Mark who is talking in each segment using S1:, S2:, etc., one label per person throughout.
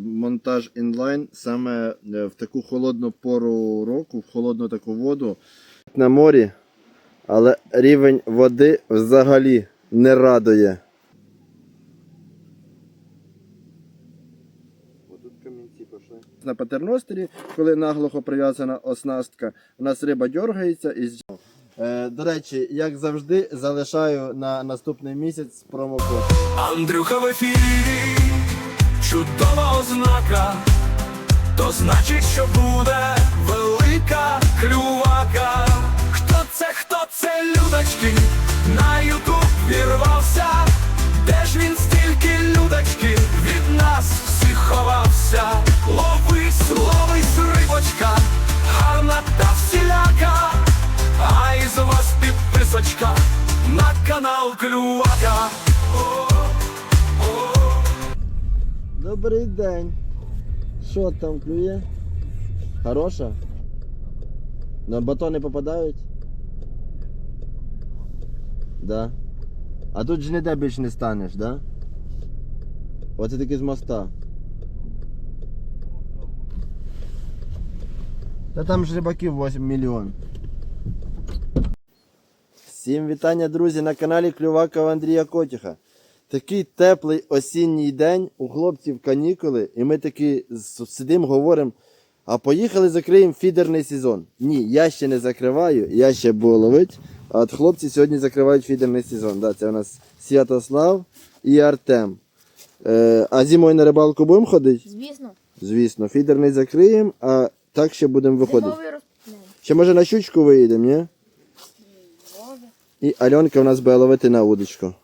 S1: монтаж інлайн саме е, в таку холодну пору року, в холодну таку воду на морі, але рівень води взагалі не радує. На патерностері, коли наглухо прив'язана оснастка, у нас риба дергається і Е, До речі, як завжди, залишаю на наступний місяць промокод. Андрюха в ефірі чудова ознака, то значить, що буде велика клювака. Хто це, хто це, людочки? На ютуб вірвався, де ж він стільки людочки від нас всіх ховався, ловись, ловись, рибочка, гарна та всіляка, а із вас підписочка на канал Клювака. Добрий день. Що там клює? Хороша? На батони попадають? Да. А тут же ніде більш не станеш, да? Оце таки з моста. Та там ж рибаків 8 мільйон. Всім вітання, друзі, на каналі Клювакова Андрія Котіха. Такий теплий осінній день у хлопців канікули, і ми такі сидимо, говоримо, а поїхали закриємо фідерний сезон. Ні, я ще не закриваю, я ще буду ловить. А от хлопці сьогодні закривають фідерний сезон. Да, Це у нас Святослав і Артем. Е, А зимою на рибалку будемо ходити? Звісно. Звісно, фідерний закриємо, а так ще будемо виходити. Ще може на щучку виїдемо, ні? І Альонка у нас буде ловити на удочку.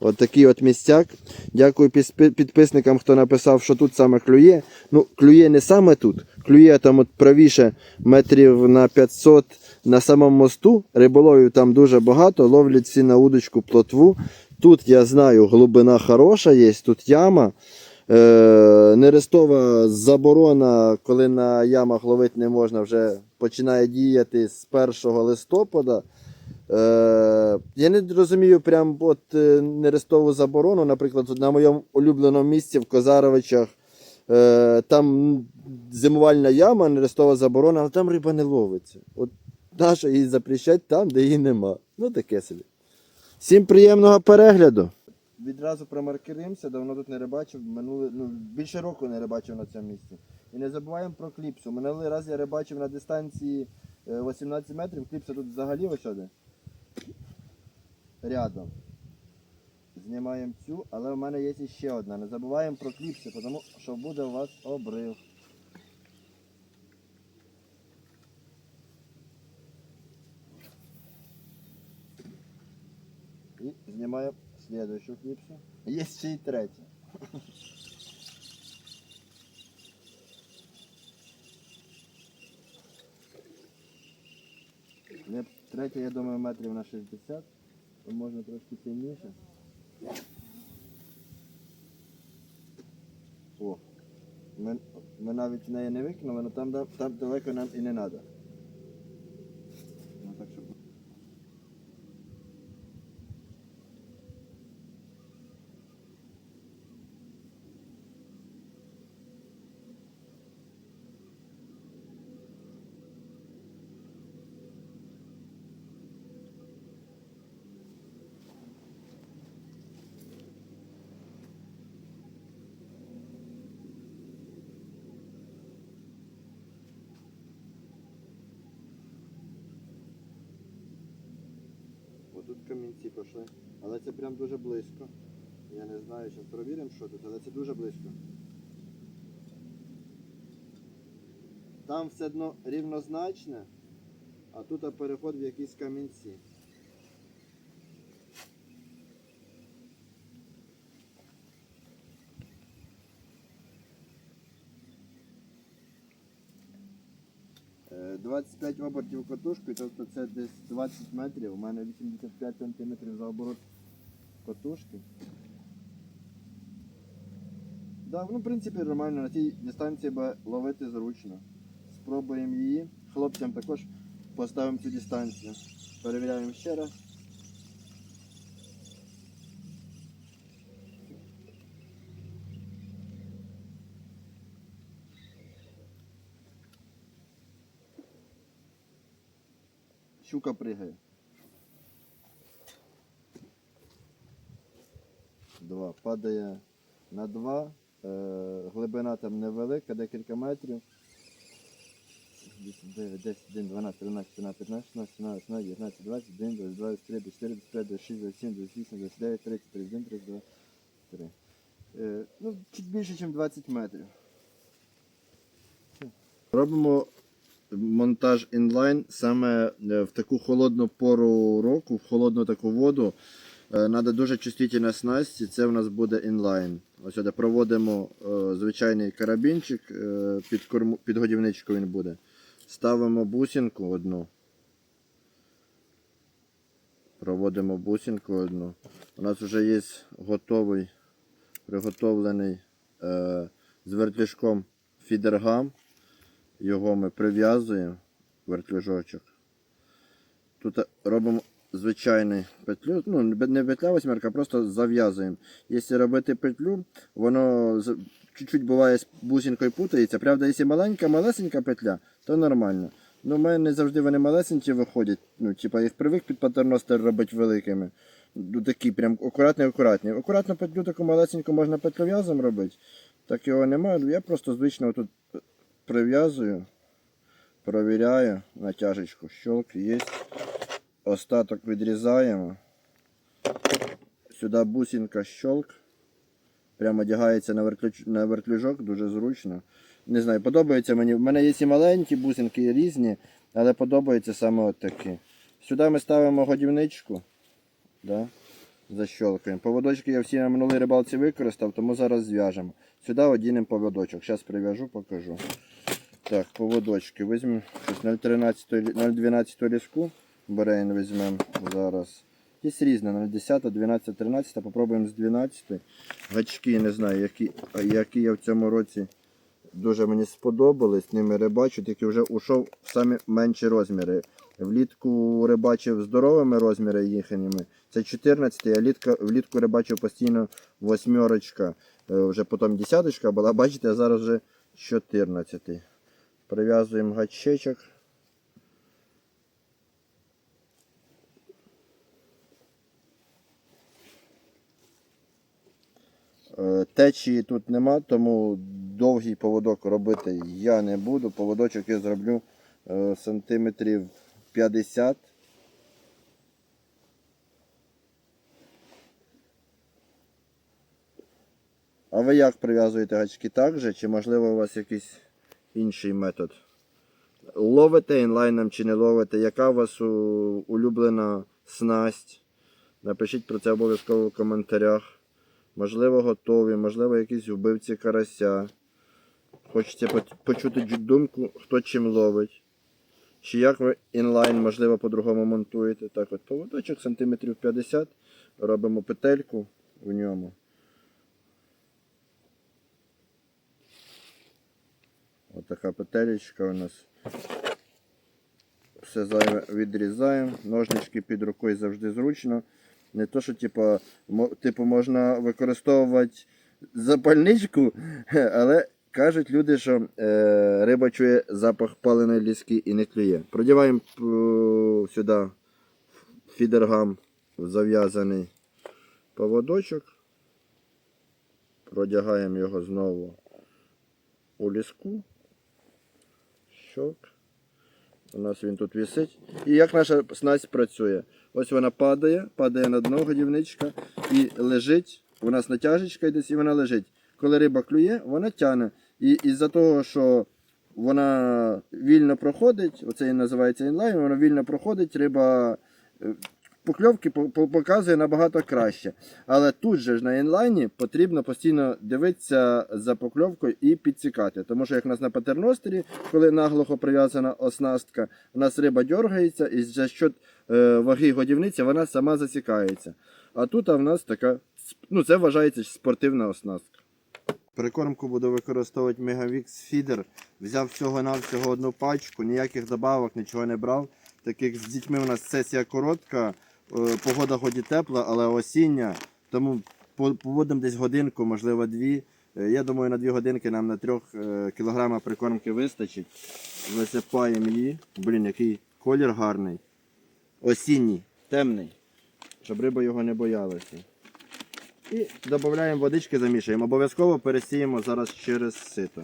S1: От такий от місцяк. Дякую підписникам, хто написав, що тут саме клює. Ну, клює не саме тут, клює там от правіше метрів на 500 на самому мосту. Риболовів там дуже багато, ловлять всі на удочку плотву. Тут я знаю, глибина хороша є, тут яма. Е, Нерестова заборона, коли на ямах ловити не можна, вже починає діяти з 1 листопада. Е, Я не розумію прям от е, нерестову заборону. Наприклад, на моєму улюбленому місці в Козаровичах е, там зимувальна яма, нерестова заборона, але там риба не ловиться. От наша її запрещать там, де її нема. Ну таке собі. Всім приємного перегляду. Відразу промаркиримося, давно тут не рибачив, минуле, ну, більше року не рибачив на цьому місці. І не забуваємо про кліпсу. Минулий раз я рибачив на дистанції 18 е, метрів, кліпса тут взагалі ось сюди рядом. Знімаємо цю, але в мене є ще одна. Не забуваємо про кліпси, тому що буде у вас обрив. І знімаємо следующую кліпсу. Є ще й третя. Не Третя, я думаю, метрів на 60, то можна трошки сильніше. О, ми, ми навіть неї не викинули, але там, там далеко нам і не треба. камінці пішли. Але це прям дуже близько. Я не знаю, зараз провіримо, що тут, але це дуже близько. Там все одно рівнозначне, а тут переход в якісь камінці. 25 обертів у катушкою, тобто це десь 20 метрів. У мене 85 сантиметрів за оборот катушки. Да, ну, В принципі, нормально на цій дистанції би ловити зручно. Спробуємо її. Хлопцям також поставимо цю дистанцію. Перевіряємо ще раз. щука пригає. Два. Падає на два. Е, глибина там невелика, декілька метрів. 9, 10, 1, 12, 13, 14, 15, 16, 17, 18, 19, 20, 21, 22, 23, 24, 25, 26, 27, 28, 29, 30, 31, 32, 3. Е, ну, чуть більше, ніж 20 метрів. Робимо монтаж інлайн саме е, в таку холодну пору року, в холодну таку воду. Треба дуже чувствительна снасть, і це в нас буде інлайн. Ось сюди проводимо е, звичайний карабінчик, е, під корму, під годівничку він буде. Ставимо бусинку одну. Проводимо бусинку одну. У нас вже є готовий, приготовлений з вертлюжком фідергам. Його ми прив'язуємо вертлюжочок. Тут робимо звичайну петлю, ну не петля восьмерка, просто зав'язуємо. Якщо робити петлю, воно чуть-чуть буває з бусинкою путається. Правда, якщо маленька, малесенька петля, то нормально. Ну, в мене завжди вони малесенькі виходять. Ну, типа їх привик під патерностер робити великими. Ну, Такі прям акуратні акуратні Акуратно петлю таку малесеньку можна петлю петлев'язом робити. Так його немає. Я просто звично тут прив'язую, провіряю натяжечку, щелк є. Остаток відрізаємо. Сюди бусинка щелк. Прямо одягається на вертлюж... на вертлюжок, дуже зручно. Не знаю, подобається мені. У мене є і маленькі бусинки, і різні, але подобається саме отакі. Сюди ми ставимо годівничку. Да? Защелкуємо. Поводочки я всі на минулій рибалці використав, тому зараз зв'яжемо. Сюди одінемо поводочок. Зараз прив'яжу, покажу. Так, поводочки візьмемо 012 ліску. Берейн візьмемо зараз. Є різне, 010, 12, 13. Попробуємо з 12. Гачки, не знаю, які які я в цьому році дуже мені сподобались. Ними рибачу, тільки вже ушов в самі менші розміри. Влітку рибачив здоровими розмірами їхніми. Це 14, я літка, влітку рибачив постійно восьмерочка. Е, вже потім десяточка була, бачите, а зараз вже 14. Прив'язуємо гачечок. Е, течії тут нема, тому довгий поводок робити я не буду. Поводочок я зроблю е, сантиметрів 50. А ви як прив'язуєте гачки так же? Чи можливо у вас якісь інший метод. Ловите інлайном чи не ловите, яка у вас улюблена снасть? Напишіть про це обов'язково в коментарях. Можливо, готові, можливо, якісь вбивці карася. Хочеться почути думку, хто чим ловить. Чи як ви інлайн, можливо, по-другому монтуєте. Так от Поводочок сантиметрів 50 робимо петельку в ньому. Отака петелечка у нас. Все зайве відрізаємо. Ножнички під рукою завжди зручно. Не то, що типу, типу можна використовувати запальничку, але кажуть люди, що е, риба чує запах паленої ліски і не клює. Продіваємо е, сюди фідергам зав'язаний поводочок. Продягаємо його знову у ліску гачок. У нас він тут висить. І як наша снасть працює? Ось вона падає, падає на дно годівничка і лежить. У нас натяжечка йде і вона лежить. Коли риба клює, вона тяне. І із-за того, що вона вільно проходить, оце і називається інлайн, вона вільно проходить, риба е, покльовки показує набагато краще. Але тут же ж на інлайні потрібно постійно дивитися за покльовкою і підсікати. Тому що як у нас на патерностері, коли наглухо прив'язана оснастка, у нас риба дергається і за що е, ваги годівниці вона сама засікається. А тут а в нас така, ну це вважається спортивна оснастка. Прикормку буду використовувати Megavix Feeder. Взяв всього-навсього одну пачку, ніяких добавок, нічого не брав. Таких з дітьми у нас сесія коротка, Е, погода хоч тепла, але осіння. Тому поводимо десь годинку, можливо, дві. Е, я думаю, на дві годинки нам на 3 е, кілограмах прикормки вистачить. Висипаємо її. Блін, який колір гарний. Осінній, темний, щоб риба його не боялася. І додаємо водички, замішуємо. Обов'язково пересіємо зараз через сито.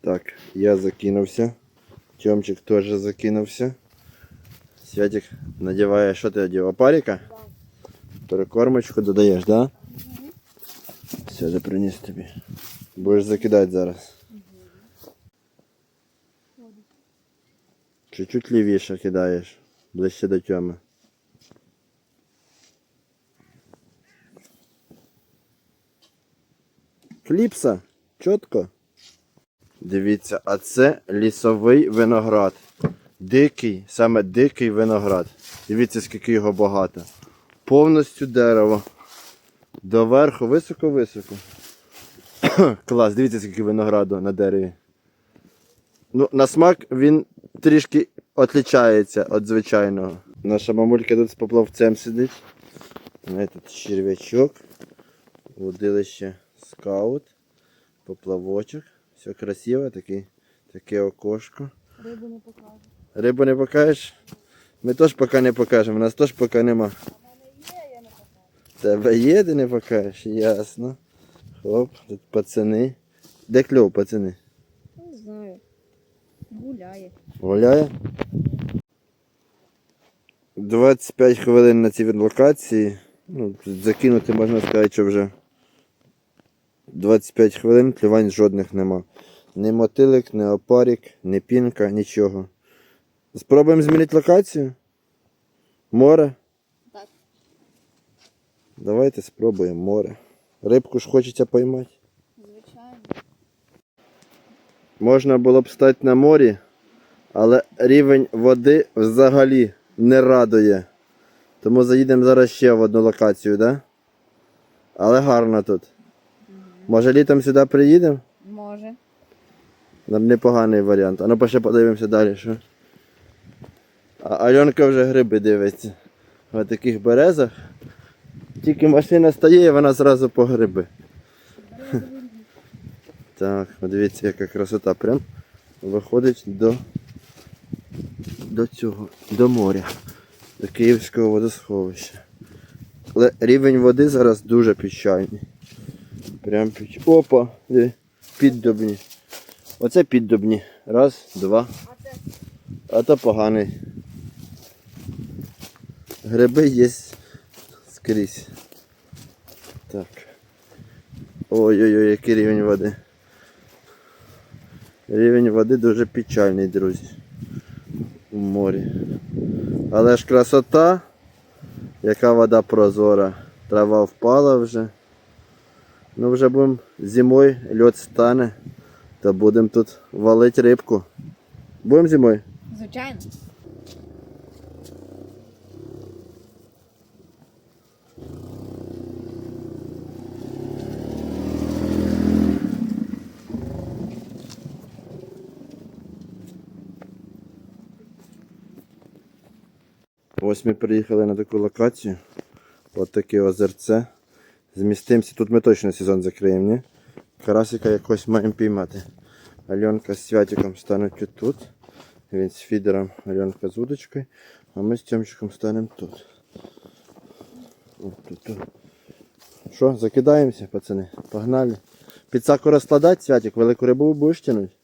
S1: Так, я закинувся. Тьомчик теж закинувся. Святик надіває, що ти одів? Опаріка? Перекормочку додаєш, да? Все, я приніс тобі. Будеш закидать зараз. Чуть-чуть лівіше кидаєш, ближче до тьоми. Кліпса, чітко. Дивіться, а це лісовий виноград дикий, саме дикий виноград. Дивіться, скільки його багато. Повністю дерево. Доверху, високо-високо. Клас, дивіться, скільки винограду на дереві. Ну, На смак він трішки відрізняється від звичайного. Наша мамулька тут з поплавцем сидить. тут черв'ячок, водилище скаут, поплавочок. Все красиво, таке, таке окошко.
S2: Рибу не покажу.
S1: Рибу не покажеш? Ми теж поки не покажемо, У нас теж поки нема. Тебе є, ти не покажеш, ясно. Хоп, тут пацани. Де кльов, пацани?
S2: Не знаю. Гуляє.
S1: Гуляє? 25 хвилин на цій локації. Ну, Закинути можна сказати, що вже 25 хвилин клювань жодних нема. Ні мотилик, ні опарік, ні пінка, нічого. Спробуємо змінити локацію? Море? Так. Давайте спробуємо море. Рибку ж хочеться поймати. Звичайно. Можна було б стати на морі, але рівень води взагалі не радує. Тому заїдемо зараз ще в одну локацію, так? Да? Але гарно тут. Угу. Може літом сюди приїдемо? Може. Нам непоганий варіант. А ну ще подивимося далі, що. А Альонка вже гриби дивиться в таких березах. Тільки машина стає і вона зразу по гриби. Так, дивіться, яка красота прям виходить до до цього, до моря, до Київського водосховища. Але рівень води зараз дуже піщальний. Прям під... Опа, піддобні. Оце піддобні. Раз, два. А то поганий. Гриби є скрізь. Так. Ой-ой-ой, який рівень води. Рівень води дуже печальний, друзі. У морі. Але ж красота, яка вода прозора, трава впала вже. Ну вже будемо зимою льот стане, та будемо тут валити рибку. Будемо зимою? Звичайно. Ось ми приїхали на таку локацію. Ось таке озерце. Змістимося, тут ми точно сезон закриємо, ні? Карасика якось маємо піймати. Альонка з святиком стануть тут. Він з фідером, Альонка з удочкою, а ми з Тьомчиком станемо тут. От тут. Що, закидаємося, пацани? Погнали. Під Підсаку розкладати, святик, велику рибу будеш тянуть?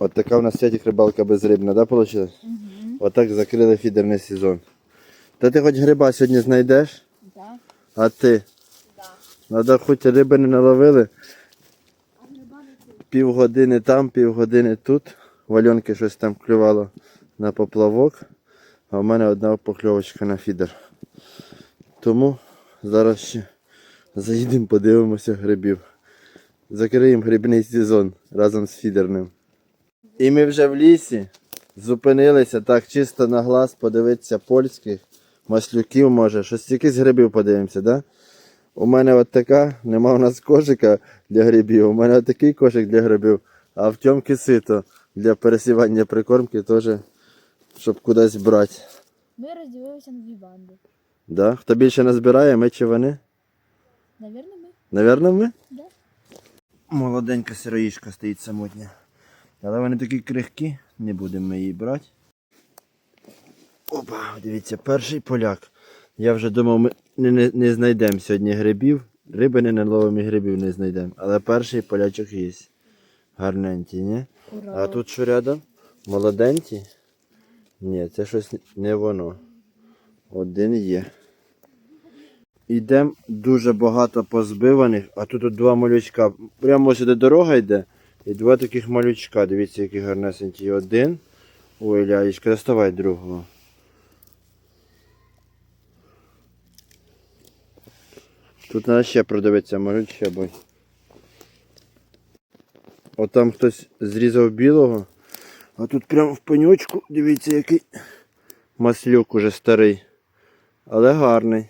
S1: От така у нас сьогодні рибалка безрибна, да, вийшла? Угу. так закрили фідерний сезон. Та ти хоч гриба сьогодні знайдеш? Да. А ти? Да. Надо хоч риби не наловили. Півгодини там, півгодини тут. Вальонки щось там клювало на поплавок, а в мене одна покльовочка на фідер. Тому зараз ще заїдемо, подивимося грибів. Закриємо грибний сезон разом з фідерним. І ми вже в лісі зупинилися так чисто на глаз подивитися польських маслюків, може, щось тільки з грибів подивимося. да? У мене от така, нема у нас кошика для грибів, у мене от такий кошик для грибів, а в тьомки сито для пересівання прикормки теж, щоб кудись брати.
S2: Ми розділилися на дві банди.
S1: Да? Хто більше назбирає, ми чи вони? Навірно, ми. Навірно, ми? Да. Молоденька сироїшка стоїть самотня. Але вони такі крихкі, не будемо ми її брати. Опа, дивіться, перший поляк. Я вже думав, ми не не, не знайдемо сьогодні грибів. Риби не наловимо і грибів не знайдемо. Але перший полячок є. Гарненький, ні? Ура. А тут що рядом? Молоденькі? Ні, це щось не воно. Один є. Йдемо дуже багато позбиваних, а тут два малючка. Прямо сюди дорога йде, і два таких малючка. Дивіться, які гарнесенькі. Один. Ой, ляєчка, доставай другого. Тут треба ще продивитися, може ще бой. От там хтось зрізав білого, а тут прямо в пеньочку, дивіться, який маслюк уже старий, але гарний.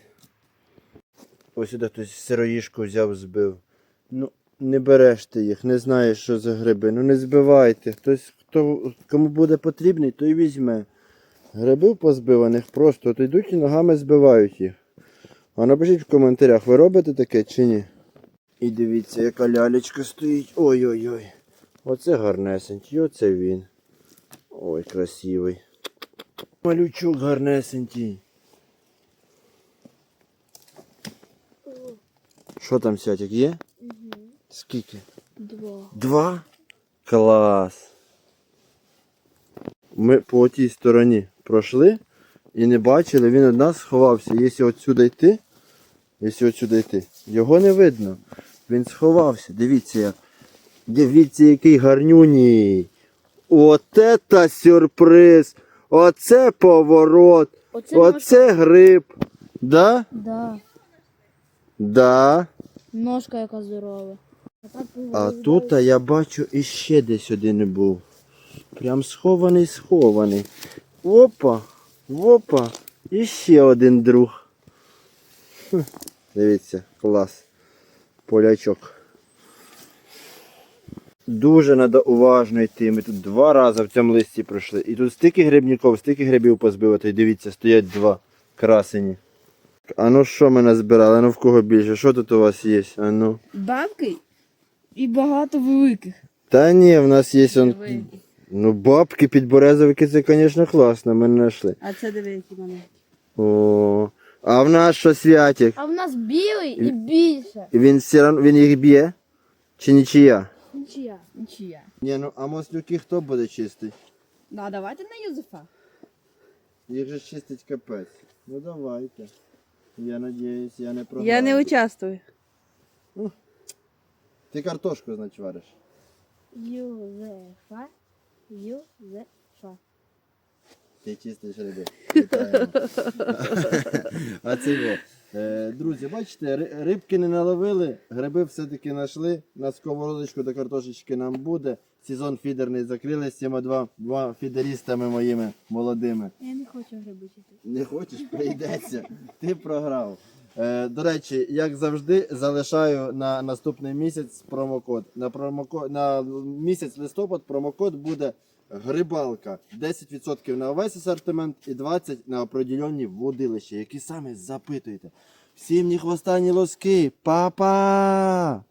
S1: Ось сюди хтось сироїшку взяв, збив. Ну, не береш ти їх, не знаєш, що за гриби. Ну не збивайте. Хтось, хто, кому буде потрібний, той візьме. Грибів позбиваних просто от йдуть і ногами збивають їх. А напишіть в коментарях, ви робите таке чи ні. І дивіться, яка лялечка стоїть. Ой-ой-ой. Оце гарнесенький, оце він. Ой, красивий. Малючок гарнесенький. Що там сятик є? Скільки? Два. Два? Клас. Ми по тій стороні пройшли і не бачили, він від нас сховався. Якщо отсюди йти, якщо отсюди йти, його не видно. Він сховався. Дивіться як. Дивіться, який гарнюній. Оце та сюрприз. Оце поворот. Оце, Оце гриб. Да? Да. Да.
S2: Ножка яка здорова.
S1: А тут я бачу іще десь один був. Прям схований, схований. Опа, опа, іще один друг. дивіться, клас. Полячок. Дуже треба уважно йти. Ми тут два рази в цьому листі пройшли. І тут стільки грибників, стільки грибів позбивати. І дивіться, стоять два красені. А ну що ми назбирали? Ну в кого більше? Що тут у вас є? А ну.
S2: Бабки і багато великих.
S1: Та ні, в нас є он. Ну, бабки підберезовики, це, звісно, класно, ми знайшли.
S2: А це диви, які вони.
S1: О. А в нас що святик? А
S2: в нас білий і більше.
S1: Він все він їх б'є? Чи нічия?
S2: Нічия. Нічия.
S1: Ні, ну а маслюки хто буде чистити?
S2: Да, ну, давайте на Юзефа.
S1: Їх же чистить капець. Ну давайте. Я надіюсь, я не програв. Я
S2: не участвую. Ну,
S1: ти картошку, значить, вариш.
S2: Юзефа. Юзефа.
S1: Ти чистиш риби. а це його. Е, друзі, бачите, рибки не наловили, гриби все-таки знайшли. На сковородочку до картошечки нам буде. Сезон фідерний закрили з цими два, два фідерістами моїми молодими.
S2: Я не хочу грибочити.
S1: Не хочеш, прийдеться. Ти програв. Е, до речі, як завжди, залишаю на наступний місяць промокод. На промокод на місяць листопад промокод буде грибалка. 10% на весь асортимент і 20% на определенні водилища, які самі запитуєте. Всім ні хвоста, ні лоски. Па-па!